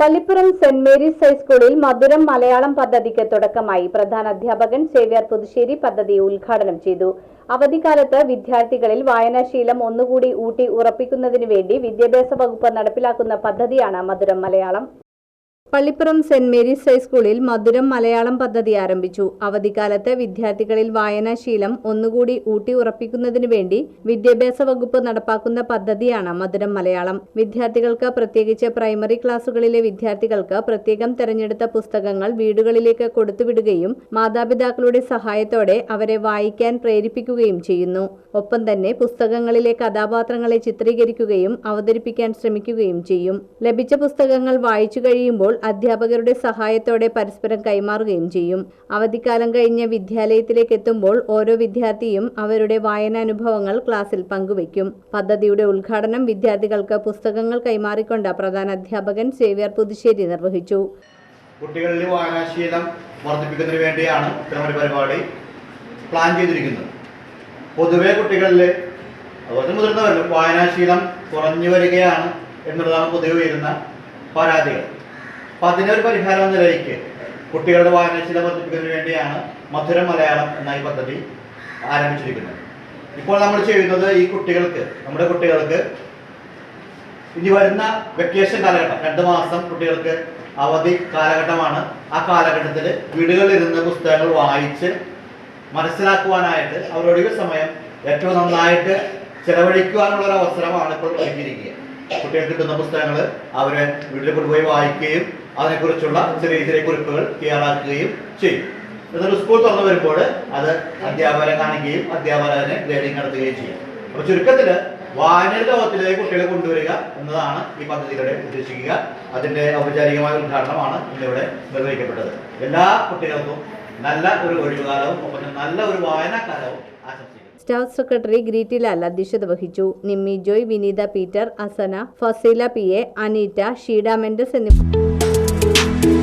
Pallippuram saint Mary's ഹൈസ്കൂളിൽ മധുരം മലയാളം പദ്ധതിക്ക് തുടക്കമായി പ്രധാന അധ്യാപകൻ സേവ്യർ പുതുശ്ശേരി പദ്ധതി ഉദ്ഘാടനം ചെയ്തു. അവധിക്കാലത്ത് വിദ്യാർത്ഥികളിൽ വായനാശീലം ഒന്നുകൂടി ഊട്ടി ഉറപ്പിക്കുന്നതിനു വേണ്ടി വിദ്യാഭ്യാസ വകുപ്പ് നടപ്പിലാക്കുന്ന പദ്ധതിയാണ് മധുരം മലയാളം. പള്ളിപ്പുറം സെന്റ് മേരീസ് ഹൈസ്കൂളിൽ മധുരം മലയാളം പദ്ധതി ആരംഭിച്ചു. അവധിക്കാലത്ത് വിദ്യാർത്ഥികളിൽ വായനാശീലം ഒന്നുകൂടി ഊട്ടി ഉറപ്പിക്കുന്നതിനു വേണ്ടി വിദ്യാഭ്യാസ വകുപ്പ് നടപ്പാക്കുന്ന പദ്ധതിയാണ് മധുരം മലയാളം. വിദ്യാർത്ഥികൾക്ക് പ്രത്യേകിച്ച് പ്രൈമറി ക്ലാസുകളിലെ വിദ്യാർത്ഥികൾക്ക് പ്രത്യേകം തെരഞ്ഞെടുത്ത പുസ്തകങ്ങൾ വീടുകളിലേക്ക് കൊടുത്തുവിടുകയും മാതാപിതാക്കളുടെ സഹായത്തോടെ അവരെ വായിക്കാൻ പ്രേരിപ്പിക്കുകയും ചെയ്യുന്നു. ഒപ്പം തന്നെ പുസ്തകങ്ങളിലെ കഥാപാത്രങ്ങളെ ചിത്രീകരിക്കുകയും അവതരിപ്പിക്കാൻ ശ്രമിക്കുകയും ചെയ്യും. ലഭിച്ച പുസ്തകങ്ങൾ വായിച്ചു കഴിയുമ്പോൾ അധ്യാപകരുടെ സഹായത്തോടെ പരസ്പരം കൈമാറുകയും ചെയ്യും. അവധിക്കാലം കഴിഞ്ഞ് വിദ്യാലയത്തിലേക്ക് എത്തുമ്പോൾ ഓരോ വിദ്യാർത്ഥിയും അവരുടെ വായനാനുഭവങ്ങൾ ക്ലാസ്സിൽ പങ്കുവയ്ക്കും. പദ്ധതിയുടെ ഉദ്ഘാടനം വിദ്യാർത്ഥികൾക്ക് പുസ്തകങ്ങൾ കൈമാറിക്കൊണ്ട് പ്രധാന അധ്യാപകൻ സേവ്യർ പുതുശ്ശേരി നിർവഹിച്ചു. കുട്ടികളിൽ വായനാശീലം വർദ്ധിപ്പിക്കുന്നതിന് വേണ്ടിയാണ് ഇത്തരമൊരു പരിപാടി പ്ലാൻ ചെയ്തിരിക്കുന്നത്. പൊതുവെ കുട്ടികളിൽ അതുപോലെ മുതിർന്നവരിലും വായനാശീലം കുറഞ്ഞു വരികയാണ് എന്നുള്ളതാണ് പൊതുവെ വരുന്ന പരാതികൾ. അപ്പം അതിനൊരു പരിഹാരം എന്ന നിലയ്ക്ക് കുട്ടികളുടെ വായനാശീലം വർദ്ധിപ്പിക്കുന്നതിന് വേണ്ടിയാണ് മധുര മലയാളം എന്ന ഈ പദ്ധതി ആരംഭിച്ചിരിക്കുന്നത്. ഇപ്പോൾ നമ്മൾ ചെയ്യുന്നത് ഈ കുട്ടികൾക്ക് നമ്മുടെ കുട്ടികൾക്ക് ഇനി വരുന്ന വെക്കേഷൻ കാലഘട്ടം രണ്ട് മാസം കുട്ടികൾക്ക് അവധി കാലഘട്ടമാണ്. ആ കാലഘട്ടത്തിൽ വീടുകളിൽ ഇരുന്ന് പുസ്തകങ്ങൾ വായിച്ച് മനസ്സിലാക്കുവാനായിട്ട് അവരൊഴിവ് സമയം ഏറ്റവും നന്നായിട്ട് ചെലവഴിക്കുവാനുള്ള ഒരു അവസരമാണ് ഇപ്പോൾ ഒരുക്കിയിരിക്കുക കുട്ടികൾക്ക് കിട്ടുന്ന പുസ്തകങ്ങൾ അവരെ വീട്ടിൽ കൊണ്ടുപോയി വായിക്കുകയും അതിനെക്കുറിച്ചുള്ള ചെറിയ ചെറിയ കുറിപ്പുകൾ തയ്യാറാക്കുകയും ചെയ്യും. എന്നിട്ട് സ്കൂൾ തുറന്നു വരുമ്പോൾ അത് അധ്യാപകരെ കാണുകയും അധ്യാപകരെ ഗ്രേഡിംഗ് നടത്തുകയും ചെയ്യും. അപ്പോൾ ചുരുക്കത്തിൽ വായന ലോകത്തിലേക്ക് കുട്ടികളെ കൊണ്ടുവരിക എന്നതാണ് ഈ പദ്ധതിയുടെ ഉദ്ദേശിക്കുക. അതിന്റെ ഔപചാരികമായ ഉദ്ഘാടനമാണ് ഇന്നിവിടെ നിർവഹിക്കപ്പെട്ടത്. എല്ലാ കുട്ടികൾക്കും നല്ല ഒരു ഒഴിവുകാലവും ഒപ്പം നല്ല ഒരു വായനാകാലവും ആശംസിക്കുന്നു. സ്റ്റാഫ് സെക്രട്ടറി ഗ്രീറ്റി ലാൽ അധ്യക്ഷത വഹിച്ചു Nimmi Joy Vineetha Peter Asana Faseela P A Aneetta Sheeda Mendes എന്നിവർ